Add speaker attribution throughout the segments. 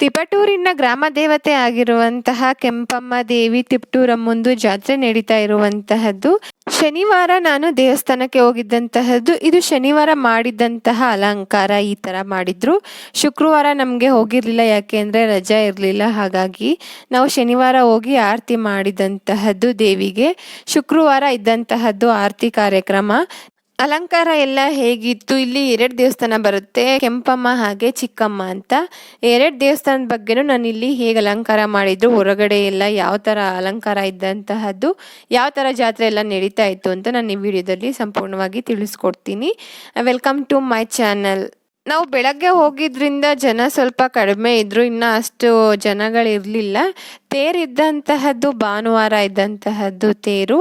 Speaker 1: ತಿಪಟೂರಿನ ಗ್ರಾಮ ದೇವತೆ ಆಗಿರುವಂತಹ ಕೆಂಪಮ್ಮ ದೇವಿ ತಿಪಟೂರಮ್ಮಂದು ಜಾತ್ರೆ ನಡೀತಾ ಇರುವಂತಹದ್ದು. ಶನಿವಾರ ನಾನು ದೇವಸ್ಥಾನಕ್ಕೆ ಹೋಗಿದ್ದಂತಹದ್ದು. ಇದು ಶನಿವಾರ ಮಾಡಿದ್ದಂತಹ ಅಲಂಕಾರ ಈ ತರ ಮಾಡಿದ್ರು. ಶುಕ್ರವಾರ ನಮಗೆ ಹೋಗಿರ್ಲಿಲ್ಲ, ಯಾಕೆ ಅಂದ್ರೆ ರಜಾ ಇರಲಿಲ್ಲ. ಹಾಗಾಗಿ ನಾವು ಶನಿವಾರ ಹೋಗಿ ಆರತಿ ಮಾಡಿದಂತಹದ್ದು ದೇವಿಗೆ. ಶುಕ್ರವಾರ ಇದ್ದಂತಹದ್ದು ಆರತಿ ಕಾರ್ಯಕ್ರಮ. ಅಲಂಕಾರ ಎಲ್ಲ ಹೇಗಿತ್ತು? ಇಲ್ಲಿ ಎರಡು ದೇವಸ್ಥಾನ ಬರುತ್ತೆ, ಕೆಂಪಮ್ಮ ಹಾಗೆ ಚಿಕ್ಕಮ್ಮ ಅಂತ. ಎರಡು ದೇವಸ್ಥಾನದ ಬಗ್ಗೆನೂ ನಾನು ಇಲ್ಲಿ ಹೇಗೆ ಅಲಂಕಾರ ಮಾಡಿದ್ರು, ಹೊರಗಡೆ ಎಲ್ಲ ಯಾವ ಥರ ಅಲಂಕಾರ ಇದ್ದಂತಹದ್ದು, ಯಾವ ಥರ ಜಾತ್ರೆ ಎಲ್ಲ ನಡೀತಾ ಇತ್ತು ಅಂತ ನಾನು ಈ ವಿಡಿಯೋದಲ್ಲಿ ಸಂಪೂರ್ಣವಾಗಿ ತಿಳಿಸ್ಕೊಡ್ತೀನಿ. ವೆಲ್ಕಮ್ ಟು ಮೈ ಚಾನಲ್ ನಾವು ಬೆಳಗ್ಗೆ ಹೋಗಿದ್ರಿಂದ ಜನ ಸ್ವಲ್ಪ ಕಡಿಮೆ ಇದ್ರು, ಇನ್ನು ಅಷ್ಟು ಜನಗಳಿರಲಿಲ್ಲ ತೇರಿದ್ದಂತಹದ್ದು ಭಾನುವಾರ ಇದ್ದಂತಹದ್ದು ತೇರು.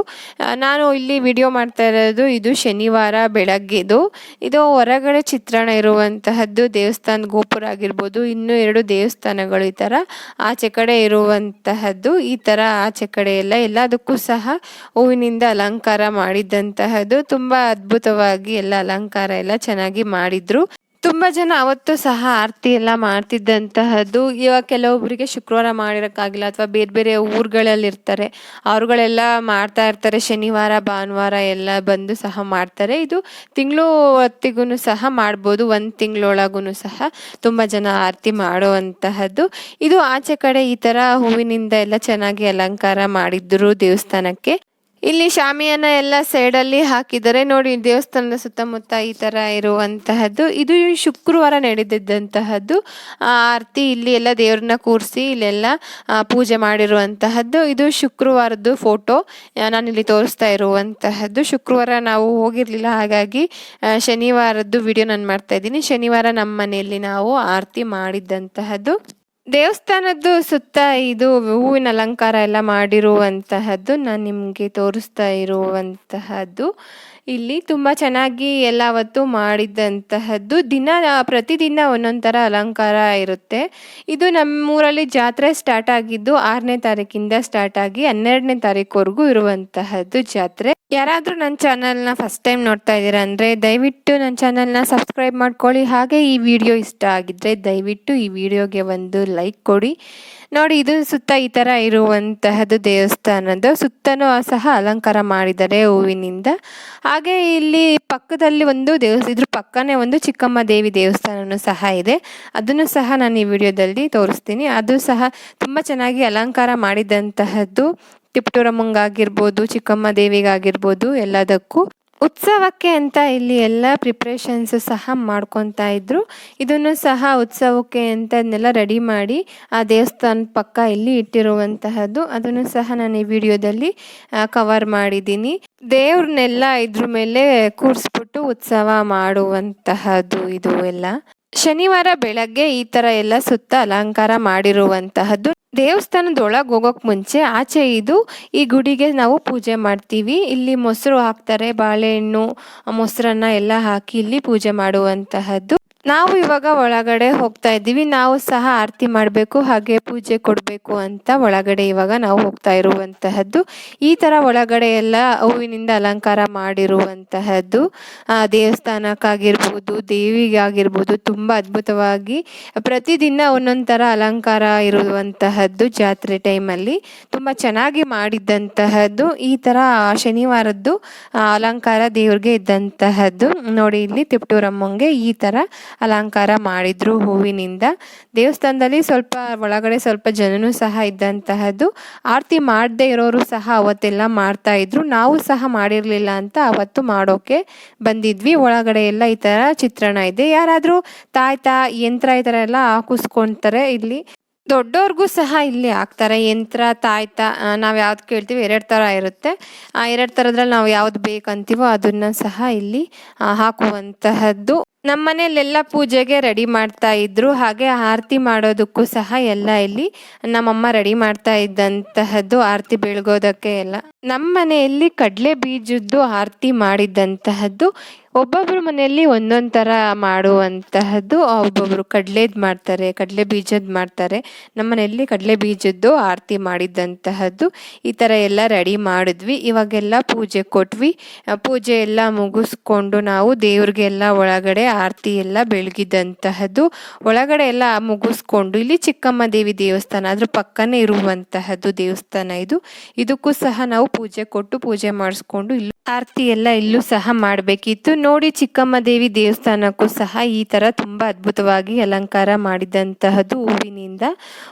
Speaker 1: ನಾನು ಇಲ್ಲಿ ವಿಡಿಯೋ ಮಾಡ್ತಾ ಇರೋದು ಇದು ಶನಿವಾರ ಬೆಳಗ್ಗೆದು. ಇದು ಹೊರಗಡೆ ಚಿತ್ರಣ ಇರುವಂತಹದ್ದು ದೇವಸ್ಥಾನ ಗೋಪುರ ಆಗಿರ್ಬೋದು, ಇನ್ನೂ ಎರಡು ದೇವಸ್ಥಾನಗಳು ಈ ಥರ ಆಚೆ ಕಡೆ ಇರುವಂತಹದ್ದು, ಈ ಥರ ಆಚೆ ಕಡೆ ಎಲ್ಲ ಎಲ್ಲದಕ್ಕೂ ಸಹ ಹೂವಿನಿಂದ ಅಲಂಕಾರ ಮಾಡಿದ್ದಂತಹದ್ದು. ತುಂಬ ಅದ್ಭುತವಾಗಿ ಎಲ್ಲ ಅಲಂಕಾರ ಎಲ್ಲ ಚೆನ್ನಾಗಿ ಮಾಡಿದ್ರು. ತುಂಬ ಜನ ಅವತ್ತು ಸಹ ಆರತಿ ಎಲ್ಲ ಮಾಡ್ತಿದ್ದಂತಹದ್ದು. ಇವಾಗ ಕೆಲವೊಬ್ಬರಿಗೆ ಶುಕ್ರವಾರ ಮಾಡಿರೋಕ್ಕಾಗಿಲ್ಲ ಅಥವಾ ಬೇರೆ ಬೇರೆ ಊರುಗಳಲ್ಲಿ ಇರ್ತಾರೆ ಅವ್ರುಗಳೆಲ್ಲ ಮಾಡ್ತಾ ಇರ್ತಾರೆ. ಶನಿವಾರ, ಭಾನುವಾರ ಎಲ್ಲ ಬಂದು ಸಹ ಮಾಡ್ತಾರೆ. ಇದು ತಿಂಗಳು ಹೊತ್ತಿಗೂ ಸಹ ಮಾಡ್ಬೋದು. ಒಂದು ತಿಂಗಳೊಳಗೂ ಸಹ ತುಂಬ ಜನ ಆರತಿ ಮಾಡುವಂತಹದ್ದು. ಇದು ಆಚೆ ಕಡೆ ಈ ಥರ ಹೂವಿನಿಂದ ಎಲ್ಲ ಚೆನ್ನಾಗಿ ಅಲಂಕಾರ ಮಾಡಿದ್ರು ದೇವಸ್ಥಾನಕ್ಕೆ. ಇಲ್ಲಿ ಶಾಮಿಯಾನ ಎಲ್ಲ ಸೈಡಲ್ಲಿ ಹಾಕಿದ್ದಾರೆ. ನೋಡಿ, ದೇವಸ್ಥಾನದ ಸುತ್ತಮುತ್ತ ಈ ಥರ ಇರುವಂತಹದ್ದು. ಇದು ಶುಕ್ರವಾರ ನಡೆದಿದ್ದಂತಹದ್ದು. ಆರತಿ ಇಲ್ಲಿ ಎಲ್ಲ ದೇವ್ರನ್ನ ಕೂರಿಸಿ ಇಲ್ಲೆಲ್ಲ ಪೂಜೆ ಮಾಡಿರುವಂತಹದ್ದು. ಇದು ಶುಕ್ರವಾರದ್ದು ಫೋಟೋ ನಾನಿಲ್ಲಿ ತೋರಿಸ್ತಾ ಇರುವಂತಹದ್ದು. ಶುಕ್ರವಾರ ನಾವು ಹೋಗಿರಲಿಲ್ಲ. ಹಾಗಾಗಿ ಶನಿವಾರದ್ದು ವಿಡಿಯೋ ನಾನು ಮಾಡ್ತಾ ಇದ್ದೀನಿ. ಶನಿವಾರ ನಮ್ಮ ಮನೆಯಲ್ಲಿ ನಾವು ಆರತಿ ಮಾಡಿದ್ದಂತಹದ್ದು. ದೇವಸ್ಥಾನದ್ದು ಸುತ್ತ ಇದು ಹೂವಿನ ಅಲಂಕಾರ ಎಲ್ಲ ಮಾಡಿರುವಂತಹದ್ದು ನಾನು ನಿಮಗೆ ತೋರಿಸ್ತಾ ಇರುವಂತಹದ್ದು. ಇಲ್ಲಿ ತುಂಬ ಚೆನ್ನಾಗಿ ಎಲ್ಲ ಅವತ್ತು ಮಾಡಿದ್ದಂತಹದ್ದು ದಿನ, ಪ್ರತಿದಿನ ಒಂದೊಂದು ಥರ ಅಲಂಕಾರ ಇರುತ್ತೆ. ಇದು ನಮ್ಮೂರಲ್ಲಿ ಜಾತ್ರೆ ಸ್ಟಾರ್ಟ್ ಆಗಿದ್ದು ಆರನೇ ತಾರೀಕಿಂದ ಸ್ಟಾರ್ಟ್ ಆಗಿ ಹನ್ನೆರಡನೇ ತಾರೀಕುವರೆಗೂ ಇರುವಂತಹದ್ದು ಜಾತ್ರೆ. ಯಾರಾದರೂ ನನ್ನ ಚಾನಲ್ನ ಫಸ್ಟ್ ಟೈಮ್ ನೋಡ್ತಾ ಇದ್ದೀರಾ ಅಂದರೆ ದಯವಿಟ್ಟು ನನ್ನ ಚಾನಲ್ನ ಸಬ್ಸ್ಕ್ರೈಬ್ ಮಾಡ್ಕೊಳ್ಳಿ. ಹಾಗೆ ಈ ವಿಡಿಯೋ ಇಷ್ಟ ಆಗಿದ್ರೆ ದಯವಿಟ್ಟು ಈ ವಿಡಿಯೋಗೆ ಒಂದು ಲೈಕ್ ಕೊಡಿ. ನೋಡಿ, ಇದು ಸುತ್ತ ಈ ಥರ ಇರುವಂತಹದ್ದು ದೇವಸ್ಥಾನದ ಸುತ್ತನೂ ಸಹ ಅಲಂಕಾರ ಮಾಡಿದ್ದಾರೆ ಹೂವಿನಿಂದ. ಹಾಗೆ ಇಲ್ಲಿ ಪಕ್ಕದಲ್ಲಿ ಒಂದು ದೇವಸ್, ಇದ್ರ ಪಕ್ಕನೇ ಒಂದು ಚಿಕ್ಕಮ್ಮ ದೇವಿ ದೇವಸ್ಥಾನನೂ ಸಹ ಇದೆ. ಅದನ್ನು ಸಹ ನಾನು ಈ ವಿಡಿಯೋದಲ್ಲಿ ತೋರಿಸ್ತೀನಿ. ಅದು ಸಹ ತುಂಬ ಚೆನ್ನಾಗಿ ಅಲಂಕಾರ ಮಾಡಿದಂತಹದ್ದು. ತಿಪ್ಟೂರಮ್ಮಂಗಾಗಿರ್ಬೋದು ಚಿಕ್ಕಮ್ಮ ದೇವಿಗಾಗಿರ್ಬೋದು ಎಲ್ಲದಕ್ಕೂ. ಉತ್ಸವಕ್ಕೆ ಅಂತ ಇಲ್ಲಿ ಎಲ್ಲ ಪ್ರಿಪ್ರೇಷನ್ಸು ಸಹ ಮಾಡ್ಕೊತಾ ಇದ್ರು. ಇದನ್ನು ಸಹ ಉತ್ಸವಕ್ಕೆ ಅಂತ ಅದನ್ನೆಲ್ಲ ರೆಡಿ ಮಾಡಿ ಆ ದೇವಸ್ಥಾನ ಪಕ್ಕ ಇಲ್ಲಿ ಇಟ್ಟಿರುವಂತಹದ್ದು. ಅದನ್ನು ಸಹ ನಾನು ಈ ವಿಡಿಯೋದಲ್ಲಿ ಕವರ್ ಮಾಡಿದ್ದೀನಿ. ದೇವ್ರನ್ನೆಲ್ಲ ಇದ್ರ ಮೇಲೆ ಕೂರಿಸ್ಬಿಟ್ಟು ಉತ್ಸವ ಮಾಡುವಂತಹದ್ದು ಇದು ಎಲ್ಲ. ಶನಿವಾರ ಬೆಳಗ್ಗೆ ಈ ತರ ಎಲ್ಲ ಸುತ್ತ ಅಲಂಕಾರ ಮಾಡಿರುವಂತಹದ್ದು. ದೇವಸ್ಥಾನದೊಳಗೆ ಹೋಗೋಕೆ ಮುಂಚೆ ಆಚೆ ಇದು ಈ ಗುಡಿಗೆ ನಾವು ಪೂಜೆ ಮಾಡ್ತೀವಿ. ಇಲ್ಲಿ ಮೊಸರು ಹಾಕ್ತಾರೆ, ಬಾಳೆಹಣ್ಣು, ಮೊಸರನ್ನ ಎಲ್ಲ ಹಾಕಿ ಇಲ್ಲಿ ಪೂಜೆ ಮಾಡುವಂತಹದ್ದು. ನಾವು ಇವಾಗ ಒಳಗಡೆ ಹೋಗ್ತಾ ಇದ್ದೀವಿ. ನಾವು ಸಹ ಆರತಿ ಮಾಡಬೇಕು, ಹಾಗೆ ಪೂಜೆ ಕೊಡಬೇಕು ಅಂತ ಒಳಗಡೆ ಇವಾಗ ನಾವು ಹೋಗ್ತಾ ಇರುವಂತಹದ್ದು. ಈ ಥರ ಒಳಗಡೆ ಎಲ್ಲ ಹೂವಿನಿಂದ ಅಲಂಕಾರ ಮಾಡಿರುವಂತಹದ್ದು. ದೇವಸ್ಥಾನಕ್ಕಾಗಿರ್ಬೋದು, ದೇವಿಗಾಗಿರ್ಬೋದು ತುಂಬ ಅದ್ಭುತವಾಗಿ ಪ್ರತಿದಿನ ಒಂದೊಂದು ಥರ ಅಲಂಕಾರ ಇರುವಂತಹದ್ದು ಜಾತ್ರೆ ಟೈಮಲ್ಲಿ ತುಂಬ ಚೆನ್ನಾಗಿ ಮಾಡಿದ್ದಂತಹದ್ದು ಈ ಥರ ಶನಿವಾರದ್ದು ಅಲಂಕಾರ ದೇವ್ರಿಗೆ ಇದ್ದಂತಹದ್ದು. ನೋಡಿ, ಇಲ್ಲಿ ತಿಪ್ಟೂರಮ್ಮಂಗೆ ಈ ಥರ ಅಲಂಕಾರ ಮಾಡಿದ್ರು ಹೂವಿನಿಂದ. ದೇವಸ್ಥಾನದಲ್ಲಿ ಸ್ವಲ್ಪ ಒಳಗಡೆ ಸ್ವಲ್ಪ ಜನನೂ ಸಹ ಇದ್ದಂತಹದ್ದು. ಆರತಿ ಮಾಡದೆ ಇರೋರು ಸಹ ಅವತ್ತೆಲ್ಲ ಮಾಡ್ತಾ ಇದ್ರು. ನಾವು ಸಹ ಮಾಡಿರಲಿಲ್ಲ ಅಂತ ಅವತ್ತು ಮಾಡೋಕೆ ಬಂದಿದ್ವಿ. ಒಳಗಡೆ ಎಲ್ಲ ಈ ಥರ ಚಿತ್ರಣ ಇದೆ. ಯಾರಾದರೂ ತಾಯ್ತಾ, ಯಂತ್ರ ಈ ಥರ ಎಲ್ಲ ಹಾಕಿಸ್ಕೊತಾರೆ ಇಲ್ಲಿ. ದೊಡ್ಡವ್ರಿಗೂ ಸಹ ಇಲ್ಲಿ ಹಾಕ್ತಾರೆ ಯಂತ್ರ ತಾಯ್ತ ನಾವು ಯಾವ್ದು ಕೇಳ್ತೀವಿ, ಎರಡು ಥರ ಇರುತ್ತೆ. ಆ, ಎರಡು ಥರದ್ರಲ್ಲಿ ನಾವು ಯಾವ್ದು ಬೇಕಂತೀವೋ ಅದನ್ನ ಸಹ ಇಲ್ಲಿ ಹಾಕುವಂತಹದ್ದು. ನಮ್ಮ ಮನೆಯಲ್ಲೆಲ್ಲ ಪೂಜೆಗೆ ರೆಡಿ ಮಾಡ್ತಾ ಇದ್ರು. ಹಾಗೆ ಆರತಿ ಮಾಡೋದಕ್ಕೂ ಸಹ ಎಲ್ಲ ಇಲ್ಲಿ ನಮ್ಮಮ್ಮ ರೆಡಿ ಮಾಡ್ತಾ ಇದ್ದಂತಹದ್ದು ಆರತಿ ಬೆಳಗೋದಕ್ಕೆ ಎಲ್ಲ. ನಮ್ಮ ಮನೆಯಲ್ಲಿ ಕಡಲೆ ಬೀಜದ್ದು ಆರತಿ ಮಾಡಿದ್ದಂತಹದ್ದು ಒಬ್ಬೊಬ್ರ ಮನೆಯಲ್ಲಿ ಒಂದೊಂದು ಥರ ಮಾಡುವಂತಹದ್ದು ಒಬ್ಬೊಬ್ರು ಕಡಲೆದ್ ಮಾಡ್ತಾರೆ, ಕಡಲೆ ಬೀಜದ್ ಮಾಡ್ತಾರೆ. ನಮ್ಮ ಮನೆಯಲ್ಲಿ ಕಡಲೆ ಬೀಜದ್ದು ಆರತಿ ಮಾಡಿದ್ದಂತಹದ್ದು ಈ ಥರ ಎಲ್ಲ ರೆಡಿ ಮಾಡಿದ್ವಿ. ಇವಾಗೆಲ್ಲ ಪೂಜೆ ಕೊಟ್ವಿ. ಪೂಜೆ ಎಲ್ಲ ಮುಗಿಸ್ಕೊಂಡು ನಾವು ದೇವ್ರಿಗೆಲ್ಲ ಒಳಗಡೆ ಆರತಿ ಎಲ್ಲ ಬೆಳಗಿದಂತಹದ್ದು, ಒಳಗಡೆ ಎಲ್ಲ ಮುಗಿಸ್ಕೊಂಡು ಇಲ್ಲಿ ಚಿಕ್ಕಮ್ಮ ದೇವಿ ದೇವಸ್ಥಾನ, ಅದ್ರ ಪಕ್ಕನೇ ಇರುವಂತಹದ್ದು ದೇವಸ್ಥಾನ ಇದು. ಇದಕ್ಕೂ ಸಹ ನಾವು ಪೂಜೆ ಕೊಟ್ಟು ಪೂಜೆ ಮಾಡಿಸ್ಕೊಂಡು ಇಲ್ಲಿ ಆರತಿ ಎಲ್ಲ ಇಲ್ಲೂ ಸಹ ಮಾಡಬೇಕಿತ್ತು. ನೋಡಿ ಚಿಕ್ಕಮ್ಮ ದೇವಿ ದೇವಸ್ಥಾನಕ್ಕೂ ಸಹ ಈ ತರ ತುಂಬಾ ಅದ್ಭುತವಾಗಿ ಅಲಂಕಾರ ಮಾಡಿದಂತಹದ್ದು ಹೂವಿನಿಂದ.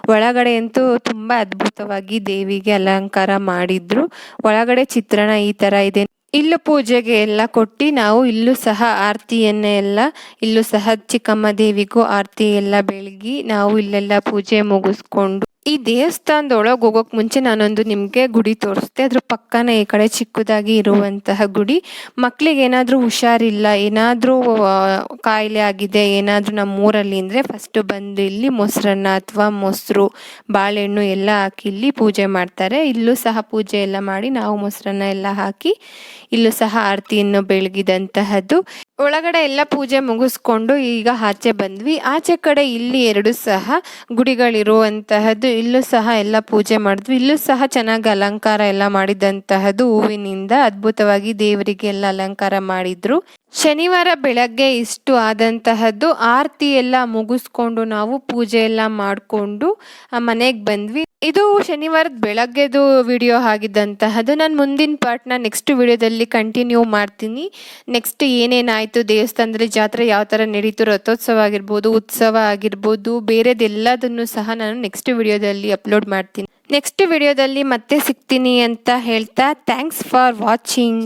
Speaker 1: ಒಳಗಡೆ ಅಂತೂ ತುಂಬಾ ಅದ್ಭುತವಾಗಿ ದೇವಿಗೆ ಅಲಂಕಾರ ಮಾಡಿದ್ರು. ಒಳಗಡೆ ಚಿತ್ರಣ ಈ ತರ ಇದೆ. ಇಲ್ಲೂ ಪೂಜೆಗೆ ಎಲ್ಲ ಕೊಟ್ಟು ನಾವು ಇಲ್ಲೂ ಸಹ ಆರತಿಯನ್ನ ಎಲ್ಲ, ಇಲ್ಲೂ ಸಹ ಚಿಕ್ಕಮ್ಮ ದೇವಿಗೂ ಆರತಿ ಎಲ್ಲ ಬೆಳಗಿ ನಾವು ಇಲ್ಲೆಲ್ಲ ಪೂಜೆ ಮುಗಿಸ್ಕೊಂಡು ಈ ದೇವಸ್ಥಾನದೊಳಗೆ ಹೋಗೋಕೆ ಮುಂಚೆ ನಾನೊಂದು ನಿಮಗೆ ಗುಡಿ ತೋರಿಸ್ದೆ. ಅದ್ರ ಪಕ್ಕನೇ ಈ ಕಡೆ ಚಿಕ್ಕದಾಗಿ ಇರುವಂತಹ ಗುಡಿ. ಮಕ್ಕಳಿಗೆ ಏನಾದರೂ ಹುಷಾರಿಲ್ಲ, ಏನಾದರೂ ಕಾಯಿಲೆ ಆಗಿದೆ, ಏನಾದರೂ ನಮ್ಮ ಊರಲ್ಲಿ ಅಂದರೆ ಫಸ್ಟ್ ಬಂದು ಇಲ್ಲಿ ಮೊಸರನ್ನ ಅಥವಾ ಮೊಸರು, ಬಾಳೆಹಣ್ಣು ಎಲ್ಲ ಹಾಕಿ ಇಲ್ಲಿ ಪೂಜೆ ಮಾಡ್ತಾರೆ. ಇಲ್ಲೂ ಸಹ ಪೂಜೆ ಎಲ್ಲ ಮಾಡಿ ನಾವು ಮೊಸರನ್ನ ಎಲ್ಲ ಹಾಕಿ ಇಲ್ಲೂ ಸಹ ಆರತಿಯನ್ನು ಬೆಳಗಿದಂತಹದ್ದು. ಒಳಗಡೆ ಎಲ್ಲ ಪೂಜೆ ಮುಗಿಸ್ಕೊಂಡು ಈಗ ಆಚೆ ಬಂದ್ವಿ. ಆಚೆ ಕಡೆ ಇಲ್ಲಿ ಎರಡು ಸಹ ಗುಡಿಗಳಿರುವಂತಹದ್ದು ಇಲ್ಲೂ ಸಹ ಎಲ್ಲ ಪೂಜೆ ಮಾಡಿದ್ವಿ. ಇಲ್ಲೂ ಸಹ ಚೆನ್ನಾಗಿ ಅಲಂಕಾರ ಎಲ್ಲ ಮಾಡಿದಂತಹದ್ದು ಹೂವಿನಿಂದ ಅದ್ಭುತವಾಗಿ ದೇವರಿಗೆ ಎಲ್ಲ ಅಲಂಕಾರ ಮಾಡಿದ್ರು. ಶನಿವಾರ ಬೆಳಗ್ಗೆ ಇಷ್ಟು ಆದಂತಹದ್ದು ಆರತಿ ಎಲ್ಲ ಮುಗಿಸ್ಕೊಂಡು ನಾವು ಪೂಜೆ ಎಲ್ಲ ಮಾಡಿಕೊಂಡು ಮನೆಗೆ ಬಂದ್ವಿ. ಇದು ಶನಿವಾರದ ಬೆಳಗ್ಗೆದು ವಿಡಿಯೋ ಆಗಿದ್ದಂತಹದ್ದು. ನಾನು ಮುಂದಿನ ಪಾರ್ಟ್ನ ನೆಕ್ಸ್ಟ್ ವಿಡಿಯೋದಲ್ಲಿ ಕಂಟಿನ್ಯೂ ಮಾಡ್ತೀನಿ. ನೆಕ್ಸ್ಟ್ ಏನೇನಾಯಿತು ದೇವಸ್ಥಾನದಲ್ಲಿ ಜಾತ್ರೆ ಯಾವ ಥರ ನಡೀತು, ರಥೋತ್ಸವ ಆಗಿರ್ಬೋದು, ಉತ್ಸವ ಆಗಿರ್ಬೋದು, ಬೇರೆದೆಲ್ಲದನ್ನು ಸಹ ನಾನು ನೆಕ್ಸ್ಟ್ ವಿಡಿಯೋದಲ್ಲಿ ಅಪ್ಲೋಡ್ ಮಾಡ್ತೀನಿ. ನೆಕ್ಸ್ಟ್ ವಿಡಿಯೋದಲ್ಲಿ ಮತ್ತೆ ಸಿಗ್ತೀನಿ ಅಂತ ಹೇಳ್ತಾ ಥ್ಯಾಂಕ್ಸ್ ಫಾರ್ ವಾಚಿಂಗ್